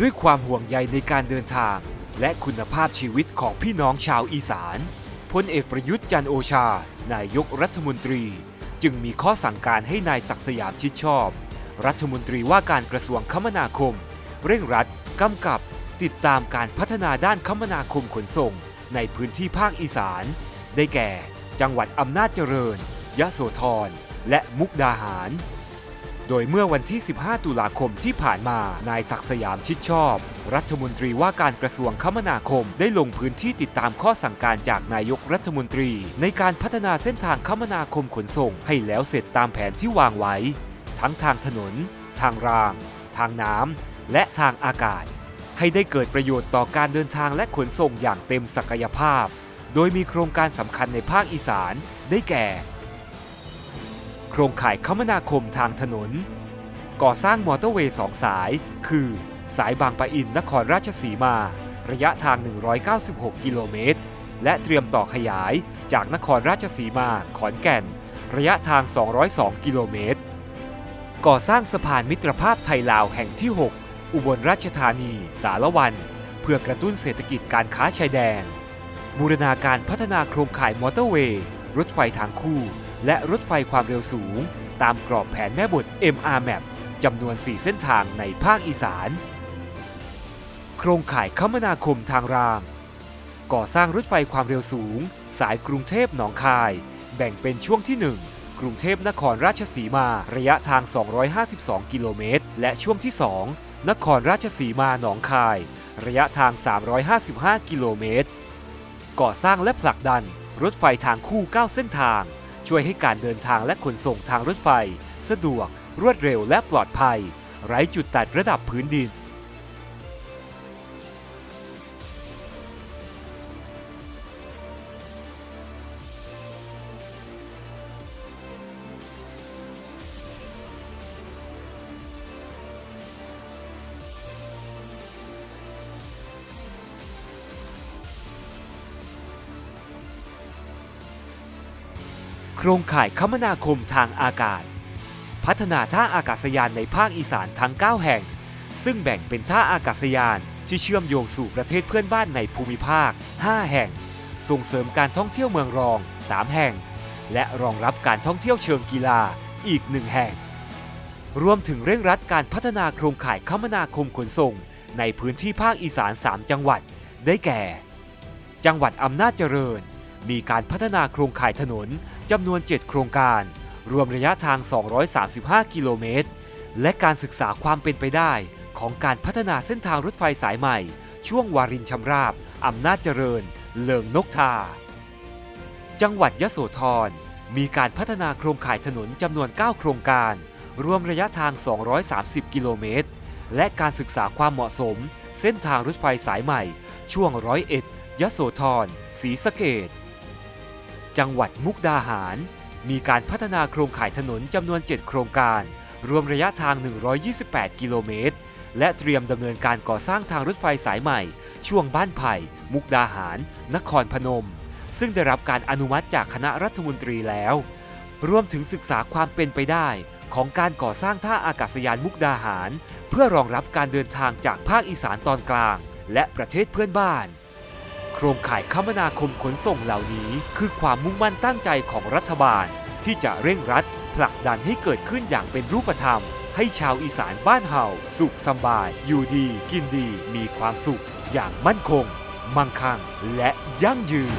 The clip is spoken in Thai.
ด้วยความห่วงใยในการเดินทาง และคุณภาพชีวิตของพี่น้องชาวอีสานพลเอกประยุทธ์จันโอชา นายกรัฐมนตรี จึงมีข้อสั่งการให้นายศักสยามชิดชอบ รัฐมนตรีว่าการกระทรวงคมนาคม เร่งรัดกำกับ ติดตามการพัฒนาด้านคมนาคมขนส่ง ในพื้นที่ภาคอีสาน ได้แก่ จังหวัดอำนาจเจริญ ยะโสธร และมุกดาหาร โดยเมื่อวันที่ 15 ตุลาคมที่ผ่านมา นายศักดิ์สยามชิดชอบ รัฐมนตรีว่าการกระทรวงคมนาคม ได้ลงพื้นที่ติดตามข้อสั่งการจากนายกรัฐมนตรี ในการพัฒนาเส้นทางคมนาคมขนส่ง ให้แล้วเสร็จตามแผนที่วางไว้ ทั้งทางถนน ทางราง ทางน้ำและทางอากาศ ให้ได้เกิดประโยชน์ต่อการเดินทางและขนส่งอย่างเต็มศักยภาพ โดยมีโครงการสำคัญในภาคอีสาน ได้แก่ ครงข่ายคมนาคมทางถนน ก่อสร้างมอเตอร์เวย์สองสาย คือ สายบางปะอินนครราชสีมา ระยะทาง 196 กิโลเมตร และเตรียมต่อขยายจากนครราชสีมา ขอนแก่น ระยะทาง 202 กิโลเมตร ก่อสร้างสะพานมิตรภาพไทยลาวแห่งที่ 6 อุบลราชธานี สารวัน เพื่อกระตุ้นเศรษฐกิจการค้าชายแดนบูรณาการพัฒนาโครงข่ายมอเตอร์เวย์ รถไฟทางคู่ และรถไฟความเร็วสูง ตามกรอบแผนแม่บท MR Map จำนวน 4 เส้นทางในภาคอีสาน โครงข่ายคมนาคมทางราง ก่อสร้างรถไฟความเร็วสูง สายกรุงเทพหนองคาย แบ่งเป็นช่วงที่ 1 กรุงเทพนครราชสีมาระยะทาง 252 กิโลเมตร และช่วงที่ 2 นครราชสีมาหนองคาย ระยะทาง 355 กิโลเมตร ก่อสร้างและผลักดันรถไฟทางคู่ 9 เส้นทาง ช่วยให้การเดินทางและขนส่งทางรถไฟ สะดวก รวดเร็วและปลอดภัย ไร้จุดตัดระดับพื้นดิน รงข่ายคมนาคมทางอากาศ พัฒนาท่าอากาศยานในภาคอีสานทั้ง 9 แห่ง ซึ่งแบ่งเป็นท่าอากาศยานที่เชื่อมโยงสู่ประเทศเพื่อนบ้านในภูมิภาค 5 แห่ง ส่งเสริมการท่องเที่ยวเมืองรอง 3 แห่ง และรองรับการท่องเที่ยวเชิงกีฬาอีก1แห่ง รวมถึงเร่งรัดการพัฒนาโครงข่ายคมนาคมขนส่ง ในพื้นที่ภาคอีสาน 3 จังหวัด ได้แก่ จังหวัดอำนาจเจริญ มีการพัฒนาโครงข่ายถนน จำนวน 7 โครงการ รวมระยะทาง 235 กิโลเมตร และการศึกษาความเป็นไปได้ ของการพัฒนาเส้นทางรถไฟสายใหม่ ช่วงวารินชำราบอำนาจเจริญ เลิงนกทา จังหวัดยะโสธร มีการพัฒนาโครงข่ายถนนจำนวน 9 โครงการ รวมระยะทาง 230 กิโลเมตร และการศึกษาความเหมาะสม เส้นทางรถไฟสายใหม่ ช่วงร้อยเอ็ดยะโสธรศรีสะเกด จังหวัดมุกดาหาร มีการพัฒนาโครงข่ายถนนจำนวน 7 โครงการ รวมระยะทาง 128 กิโลเมตร และเตรียมดำเนินการก่อสร้างทางรถไฟสายใหม่ ช่วงบ้านไผ่ มุกดาหาร นครพนม ซึ่งได้รับการอนุมัติจากคณะรัฐมนตรีแล้ว รวมถึงศึกษาความเป็นไปได้ของการก่อสร้างท่าอากาศยานมุกดาหาร เพื่อรองรับการเดินทางจากภาคอีสานตอนกลาง และประเทศเพื่อนบ้าน โครงข่ายคมนาคมขนส่งเหล่านี้ คือความมุ่งมั่นตั้งใจของรัฐบาล ที่จะเร่งรัดผลักดันให้เกิดขึ้นอย่างเป็นรูปธรรม ให้ชาวอีสานบ้านเฮาสุขสบาย อยู่ดี กินดี มีความสุข อย่างมั่นคง มั่งคั่ง และยั่งยืน